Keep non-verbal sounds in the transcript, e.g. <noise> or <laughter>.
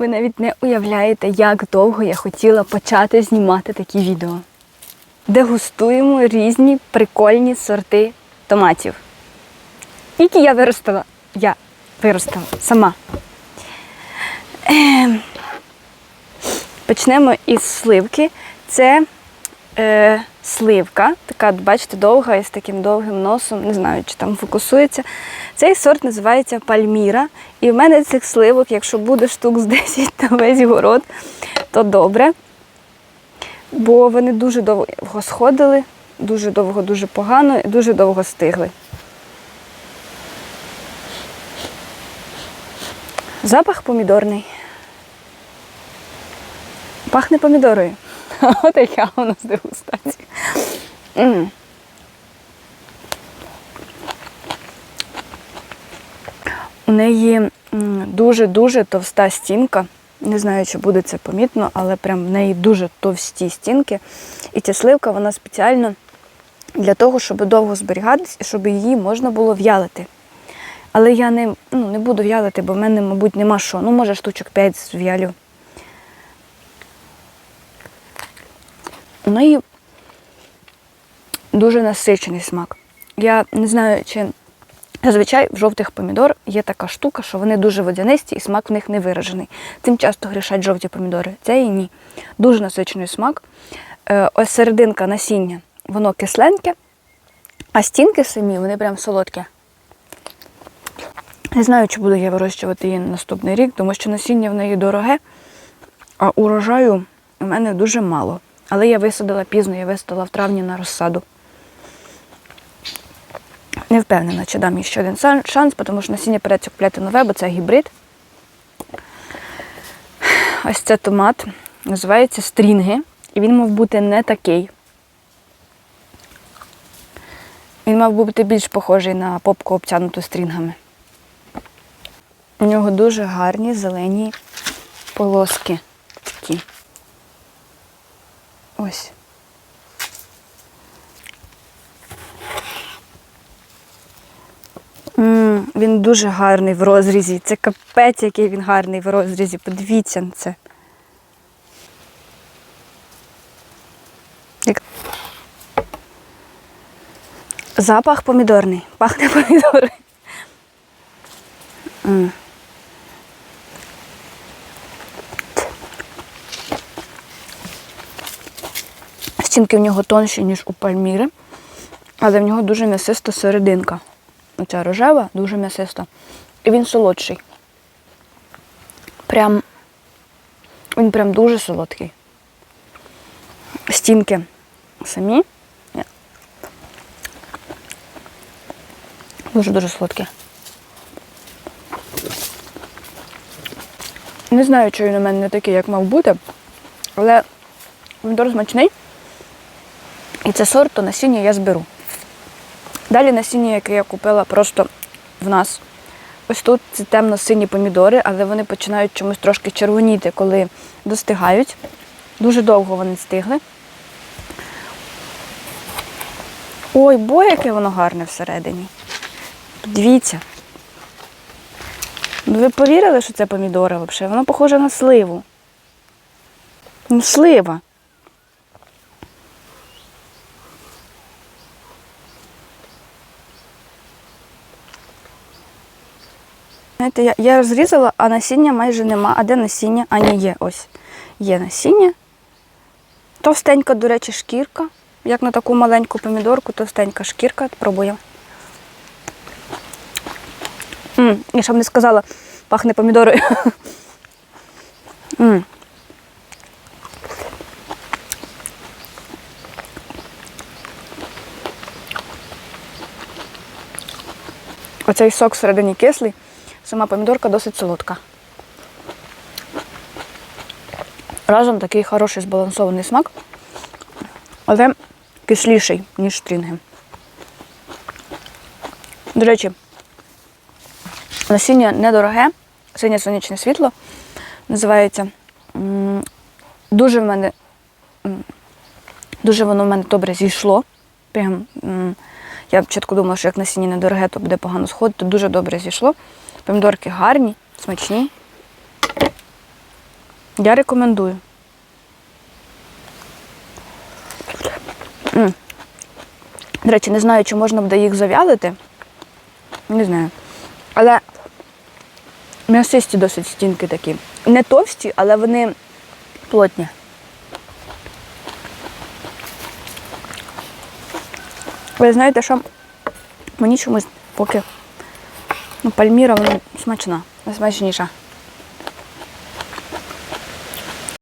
Ви навіть не уявляєте, як довго я хотіла почати знімати такі відео. Дегустуємо різні прикольні сорти томатів, які я виростила. Я виростила сама. Ем, Почнемо із сливки. Це е, сливка, така, бачите, довга і з таким довгим носом, не знаю, чи там фокусується. Цей сорт називається Пальміра. І в мене цих сливок, якщо буде штук з 10 на весь город, то добре. Бо вони дуже довго сходили, дуже довго, дуже погано і дуже довго стигли. Запах помідорний. Пахне помідорою. <laughs> От яка у нас дегустація. М. У неї дуже-дуже товста стінка. Не знаю, чи буде це помітно, але прям в неї дуже товсті стінки. І ця сливка вона спеціально для того, щоб довго зберігатись і щоб її можна було в'ялити. Але я не, ну, не буду в'ялити, бо в мене, мабуть, нема що. Ну, може, штучок 5 зв'ялю. У неї дуже насичений смак. Я не знаю, чи зазвичай в жовтих помідор є така штука, що вони дуже водянисті і смак в них не виражений. Цим часто грішать жовті помідори. Це і ні. Дуже насичений смак. Е, Ось серединка насіння, воно кисленьке, а стінки самі, вони прям солодкі. Не знаю, чи буду я вирощувати її наступний рік, тому що насіння в неї дороге, а урожаю у мене дуже мало. Але я висадила пізно, я висадила в травні на розсаду. Не впевнена, чи дам їй ще один шанс, тому що насіння придеться купляти нове, бо це гібрид. Ось це томат. Називається стрінги. І він мав бути не такий. Він мав бути більш похожий на попку обтянуту стрінгами. У нього дуже гарні зелені полоски такі. Ось. м він дуже гарний в розрізі. Це капець, який він гарний в розрізі. Подивіться на це. Запах помідорний. Пахне помідори. Стінки в нього тонші, ніж у пальміри, але в нього дуже м'ясиста серединка. Оця рожева, дуже м'ясиста. І він солодший. Прям, він прям дуже солодкий. Стінки самі. Дуже-дуже солодкі. Не знаю, чи він у мене не такий, як мав бути, але помідор смачний. І це сорт, то насіння я зберу. Далі насіння, яке я купила просто в нас. Ось тут це темно-сині помідори, але вони починають чомусь трошки червоніти, коли достигають. Дуже довго вони стигли. Ой, бо яке воно гарне всередині. Подивіться. Ну, ви повірили, що це помідори взагалі? Воно похоже на сливу. Ну, слива. Знаєте, я, я розрізала, а насіння майже нема. А де насіння? А ні, є ось. Є насіння. Товстенька, до речі, шкірка. Як на таку маленьку помідорку, товстенька шкірка. Пробуємо. М, я щоб не сказала, пахне помідорою. <laughs> М. Оцей сок всередині кислий, сама помідорка досить солодка. Разом такий хороший збалансований смак, але кисліший, ніж стрінги. До речі, насіння недороге, синє сонячне світло називається. Дуже в мене дуже воно в мене добре зійшло. Прям, я спочатку думала, що як насіння недороге, то буде погано сходити, дуже добре зійшло. Помідорки гарні, смачні. Я рекомендую. До речі, не знаю, чи можна буде їх зав'ялити. Не знаю. Але м'ясисті досить стінки такі. Не товсті, але вони плотні. Ви знаєте, що мені чомусь поки ну, пальміра вона смачна, найсмачніша.